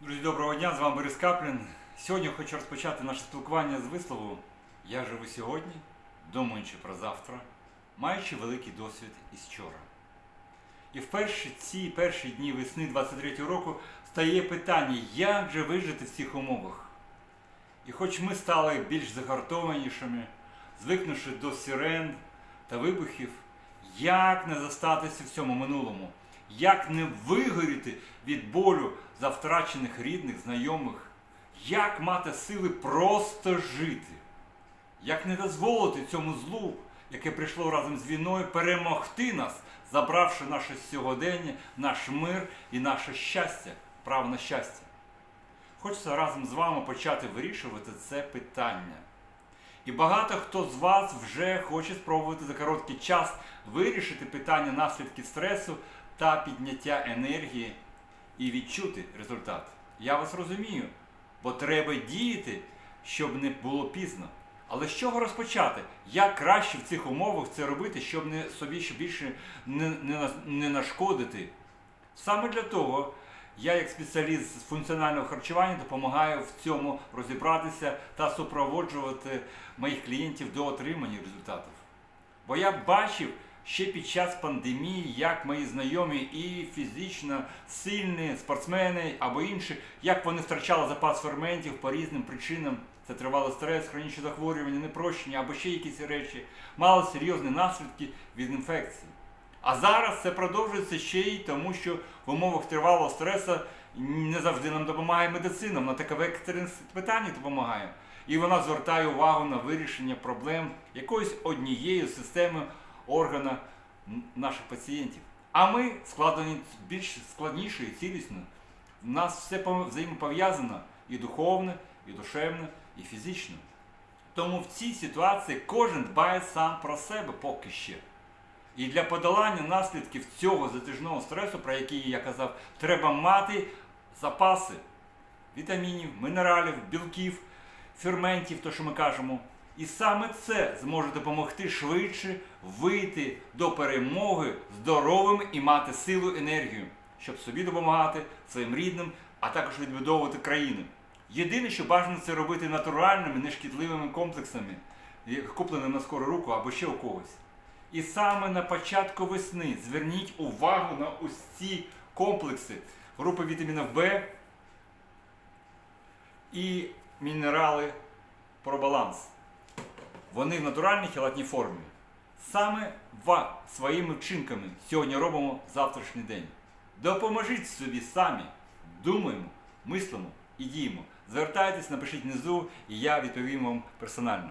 Друзі, доброго дня! З вами Борис Каплін. Сьогодні хочу розпочати наше спілкування з вислову Я живу сьогодні, думаючи про завтра, маючи великий досвід із вчора. І в перші ці перші дні весни 23-го року стає питання, як же вижити в цих умовах. І хоч ми стали більш загартованішими, звикнувши до сирен та вибухів, як не застатися в цьому минулому, як не вигоріти від болю за втрачених рідних, знайомих, як мати сили просто жити, як не дозволити цьому злу, яке прийшло разом з війною, перемогти нас, забравши наше сьогодення, наш мир і наше щастя, право на щастя. Хочеться разом з вами почати вирішувати це питання. І багато хто з вас вже хоче спробувати за короткий час вирішити питання наслідків стресу та підняття енергії і відчути результат. Я вас розумію, бо треба діяти, щоб не було пізно. Але з чого розпочати? Як краще в цих умовах це робити, щоб не собі ще більше не, не, не нашкодити? Саме для того я, як спеціаліст з функціонального харчування, допомагаю в цьому розібратися та супроводжувати моїх клієнтів до отримання результатів. Бо я бачив ще під час пандемії, як мої знайомі і фізично сильні спортсмени або інші, як вони втрачали запас ферментів по різним причинам. Це тривалий стрес, хронічні захворювання, непрощення або ще якісь речі, мали серйозні наслідки від інфекції. А зараз це продовжується ще й тому, що в умовах тривалого стресу не завжди нам допомагає медицина, вона таке питання допомагає. І вона звертає увагу на вирішення проблем якоїсь однієї системи органа наших пацієнтів. А ми складені більш складніше і цілісно. У нас все взаємопов'язано і духовне, і душевне, і фізично. Тому в цій ситуації кожен дбає сам про себе поки ще. І для подолання наслідків цього затяжного стресу, про який я казав, треба мати запаси вітамінів, мінералів, білків, ферментів, то що ми кажемо. І саме це зможе допомогти швидше вийти до перемоги здоровим і мати силу енергію, щоб собі допомагати своїм рідним, а також відбудовувати країну. Єдине, що бажано це робити натуральними, нешкідливими комплексами, купленими на скору руку або ще у когось. І саме на початку весни зверніть увагу на ось ці комплекси групи вітамінів В і мінерали Пробаланс. Вони в натуральній хелатній формі. Саме ва своїми вчинками сьогодні робимо завтрашній день. Допоможіть собі самі. Думаємо, мислимо і діємо. Звертайтесь, напишіть внизу, і я відповім вам персонально.